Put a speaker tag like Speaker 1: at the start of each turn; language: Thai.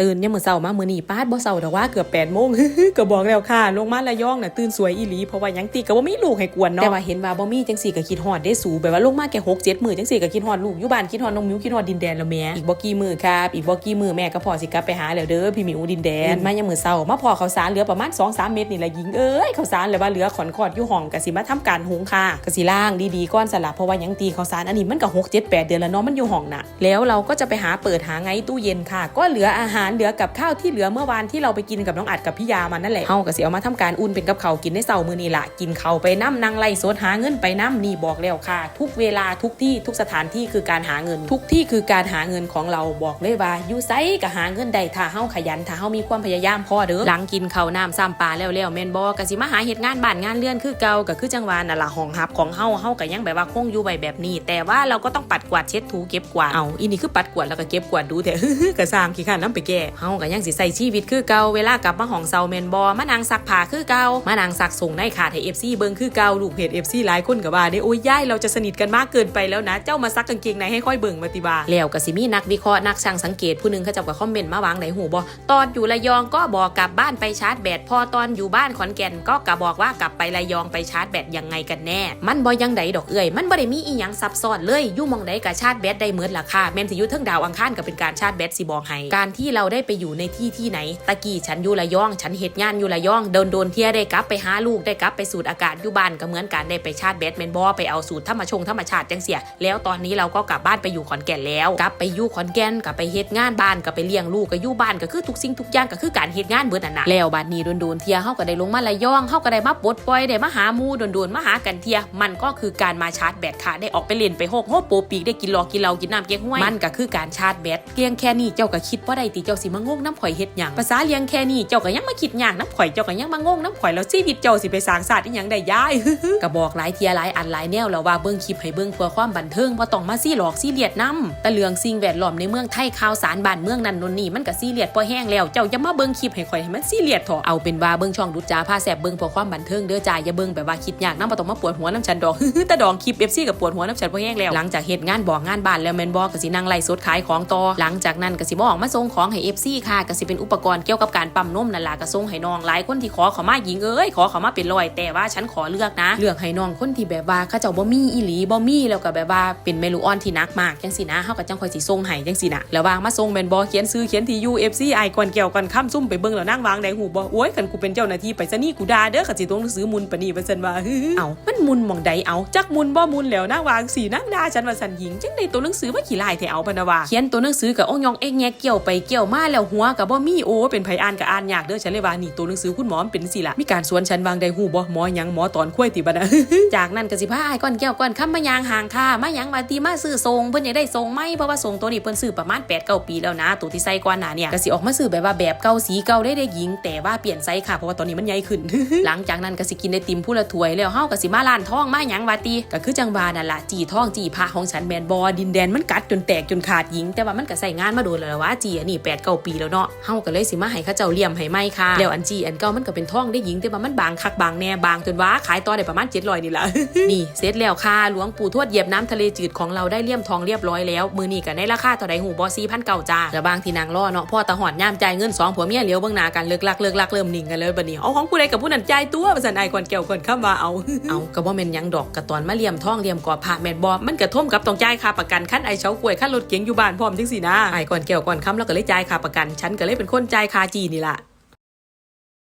Speaker 1: ตื่นเนี่ยมมื้อเช้ามามือนีป้าดบ่เช้าดอกว่าเกือบ8โมงก็บอกแล้วค่ะ ลงมาระยองน่ะตื่นสวยอีหลีเพราะว่ายังติก็บ่าไมีลูกให้กวนเนาะแต่ว่าเห็นว่าบ่มีจังซี่ก็คิดฮอดได้สูแบบว่าลงมาแค่6 7มื้อจังซี่ก็คิดฮอดลูกอยู่บ้านคิดฮอดน้องมิวคิดฮอดดินแดนแล้วแม่อีกบ่กี่มือครับอีกบ่กี่มือแม่ก็พอสิกลับไปหาแล้วเด้อพี่มิวดินแดนมายามมื้อเช้ามาพอข้าวสารเหลือประมาณ2-3เม็ดนี่แหละหญิงเอ้ยข้าวสารเหลือว่าเหลือขอนขอดอยู่ห้องก็สิมาทำการหุงค่ะก็สิล้างดีๆก่อนสลับเพราะว่ายังตีข้าวสารอันนี้มันก็6 7 8เดือนแล้วเนาะมันอยู่ห้องน่ะแล้วเราก็จะไปหาเปิดหาไงตู้เย็นค่ะ ก็เหลืออาหารเหลือกับข้าวที่เหลือเมื่อวานที่เราไปกินกับน้องอัดกับพี่ยามันนั่นแหละเฮาก็สิเอามาทำการอุ่นเป็นกับข้าวกินในเสาร์มื้อนี้ล่ะกินข้าวไปน้ำนางไล่สดหาเงินไปน้ำนี่บอกแล้วค่ะ ทุกเวลาทุกที่ทุกสถานที่คือการหาเงิน ทุกที่คือการหาเงินของเราบอกเลยว่าอยู่ไสก็หาเงินได้ถ้าเฮาขยันถ้าเฮามีความพยายามพอเด้อหลังกินข้าวน้ำซ้ำปลาแล้วแล้วแม่นบ่ก็สิมาหาเฮ็ดงานบ้านงานเรือนคือเก่าก็คือจังหวะนั่นล่ะห้องฮับของเฮาเฮาก็ยังแบบว่าคงอยู่ไว้แบบนี้ แต่ว่าเราก็ต้องปัดกวาดเช็ดถูเก็บกวาดเอาอีนี่คือปัดกวาดแล้วก็เก็บกวาดดูแต่ก็สร้างขี้ข้านน้ำไปแก่เฮาก็ยังสิใส่ชีวิตคือเก่าเวลากลับมาห้องเซาแมนบอมานั่งซักผ้าคือเก่ามานั่งซักส่งได้ขาดให้ FC เบิ่งคือเก่าลูกเพจ FC หลายคนก็ว่าได้โอ้ยย่ายเราจะสนิทกันมากเกินไปแล้วนะ เจ้ามาซักกางเกงในให้ค่อยเบิ่งมาติบาแล้วก็สิมีนักวิเคราะห์นักช่างสังเกตผู้หนึงเขาจับกับคอมเมนต์มาวางไหนหูบ่ตอนอยู่ระยองก็บอกกลับบ้านไปชาร์จแบตพอตอนอยู่บ้านขอนแก่นก็กะบอกว่ากลับไประยองไปชาร์จแบตยังไงกันแน่ มันบ่ยังใดดอกเอ่ยมันบ่ได้มีอีหยังซับซ้อนเลยยู่มองใดก็ชาร์จแบตได้เหมือนล่ะค่ะแม่นสิอยู่เทิงดาวอังคารก็เป็นการชาร์จแบตสิบอกให้การที่เราราได้ไปอยู่ในที่ที่ไหน ตะกี้ฉันอยู่ระยอง ฉันเหตุงานอยู่ระยองโดนโดนเที่ยได้กลับไปหาลูกได้กลับไปสูดอากาศอยู่บ้านก็เหมือนกันได้ไปชาร์จแบตแมนบอไปเอาสูตรธรรมชงธรรมชาติจังเสีย แล้วตอนนี้เราก็กลับบ้านไปอยู่ขอนแก่นแล้วกลับไปอยู่ขอนแก่นกลับไปเฮ็ดงานบ้านกลับไปเลี้ยงลูกก็อยู่บ้านก็คือทุกสิ่งทุกอย่างก็คือการเฮ็ดงานเบิดนั่นน่ะแล้วบัดนี้โดนๆเที่ยเฮาก็ได้ลงมาระยองเฮาก็ได้มาปลดปล่อยได้มาหาหมู่โดนๆมาหากันเที่ยมันก็คือการมาชาร์จแบตค่ะได้ออกไปเล่นไปโฮกโฮโปปีกได้กินลอกินเหล้ากินน้ำเก๊กห้วยมันก็คือการชาร์จแบตเพียงแค่นี้เจ้าก็คิดว่าได้ติเจ้าสิมางงน้ำข่อยเฮ็ดหยังภาษาเลี้ยงแค่นี้เจ้าก็ยังมาคิดหยากน้ำข่อยเจ้าก็ยังมางงน้ำข่อยแล้วชีวิตเจ้าสิไปสร้างศาสตร์อีหยังได้ย้ายก็บอกหลายเทียหลายอันหลายแนวแล้วว่าเบิ่งคลิปให้เบิ่งเพื่อความบันเทิงบ่ต้องมาซี่หลอกซี่เลียดนํแต่เรื่องสิ่งแวดล้อมในเมืองไทยข่าวสารบ้านเมืองนั้นนนนี่มันก็ซี่เลียดพอแห้งแล้วเจ้าอย่ามาเบิ่งคลิปให้ข่อยให้มันซี่เลียดเถอะเอาเป็นว่าเบิ่งช่องดุจจาพาแสบเบิ่งเพื่อความบันเทิงเด้อจ้าอย่าเบิ่งแบบว่าคิดยากน้ำบ่ต้องมาปวดหัวน้ำฉันดอกแต่ดองคลิป FC กับปวดหัวน้ำฉันพอแห้งแล้วหลังจากเฮ็ดงานบอกงานบ้านแล้วแม่นบ่ก็สินั่งไล่สดขายของต่อหลังจากนั้นก็สิบ่ออกมาส่งของให้ FC ค่ะก็สิเป็นอุปกรณ์เกี่ยวกับการปั๊มนมนั่นล่ะก็ส่งให้น้องหลายคนที่ขอเขามาหญิงเอ้ยขอเขามาเป็นร้อยแต่ว่าฉันขอเลือกนะ เลือกให้น้องคนที่แบบว่าเขาเจ้าบ่มีอีหลีบ่มีแล้วก็แบบว่าเป็นเมลูออนที่นักมากจังสินะเฮาก็จังคอยสิส่งให้จังสินะแล้ววางมาส่งแมนบ่เขียนซื้อเขียนที่ UFC ไอก่อนเกี่ยวกันค้ำซุ่มไปเบิ่งแล้วนั่งวางได้หูบ่โอ้ยคันกูเป็นเจ้าหน้าที่ไปซะนี่กูด่าเด้อคันสิต้องหนังสือมุนปนนี้ว่าซั่นว่าเอามันมุนมองใดเอาจักมุนบ่มุนแล้วนั่งวางสีนั่งด่าฉันว่าซั่นหญิงจังได้ตัวหนังสือมาขี้ลายแท้เอาพนะว่าเขียนตัวหนังสือกับองยองเอ็กแงเกี่ยวไปเกี่ยวมาแล้วหัวก็บ่มีโอ้เป็นไผอ่านก็อ่านยากเด้อฉันเลยว่านี่ตัวหนังสือคุณหมอมเป็นสิละมีการสวนฉันวางได้หูบ่หมอยังหมอตอนคุ้ยติบันะจากนั้นก็สิพาไอ้ก้อนแก้วก้อนคำมายางห่างค่ะมายังมาตีมาซื้อทรงเพิ่นอยากได้ทรงไหมเพราะว่าทรงตัวนี้เพิ่นซื้อประมาณ8 9ปีแล้วนะ ตัวที่ใส่ก่อนหน้าเนี่ยก็สิออกมาซื้อแบบว่าแบบเก่าสีเก่าได้ได้หญิง แต่ว่าเปลี่ยนไซส์ค่ะเพราะว่าตอนนี้มันใหญ่ขึ้น หลังจากนั้นก็สิกินไอติมผู้ละถ้วยแล้วเฮาก็สิมาร้านทองมาหยังวาตีก็คือจังบานั่นล่ะจีทองจีพระของฉันแมนบอดินแดนมันกัดจนแตกจนขาดหญิง แต่ว่ามันก็ใส่งานมาโดนแล้วว่าจีอันนี้8 9ปีแล้วเนาะเฮาก็เลยสิมาให้เขาเจ้าเลี่ยมให้ไหมค่ะแล้วอันจีอันเก่ามันก็เป็นทองได้หญิงแต่ว่ามันบางคักบางแน่บางจนว่าขายต่อได้ประมาณ700นี่ล่ะนี่เสร็จแล้วค่ะหลวงปู่ทวดเหยียบน้ำทะเลจืดของเราได้เลี่ยมทองเรียบร้อยแล้ว มือนี้ก็ในราคาเท่าใดหูบอซีพันเก่าจ้าแล้วบางที่นางล่อเนาะพ่อตาหอดย่ามจ่ายเงินสองผัวเมียเลี้ยวเบิ่งหน้ากันเลิกลักเลิกลักเริ่มนิ่งกันเลยบัดนี้เอาของผู้ใดกับผู้นั้นจ่ายตัวภาษาไอ้ก่อนแก้วก่อนข้ามาเอาเอาก็บ่แม่นหยังดอกกะตอนมาเลี่ยมทองเลี่ยมกอผ้าแม่นบ่มันกระท่มกับต้องจ่ายค่าประกันคันไอ้เฉากล้วยคันรถเก๋งอยู่บ้านพร้อมจังซี่นะไอ้ก่อนแก้วก่อนค่ำแล้วก็เลยจ่ายค่าประกัน ฉันก็เลยเป็นคนจ่ายค่าจีนี่ล่ะ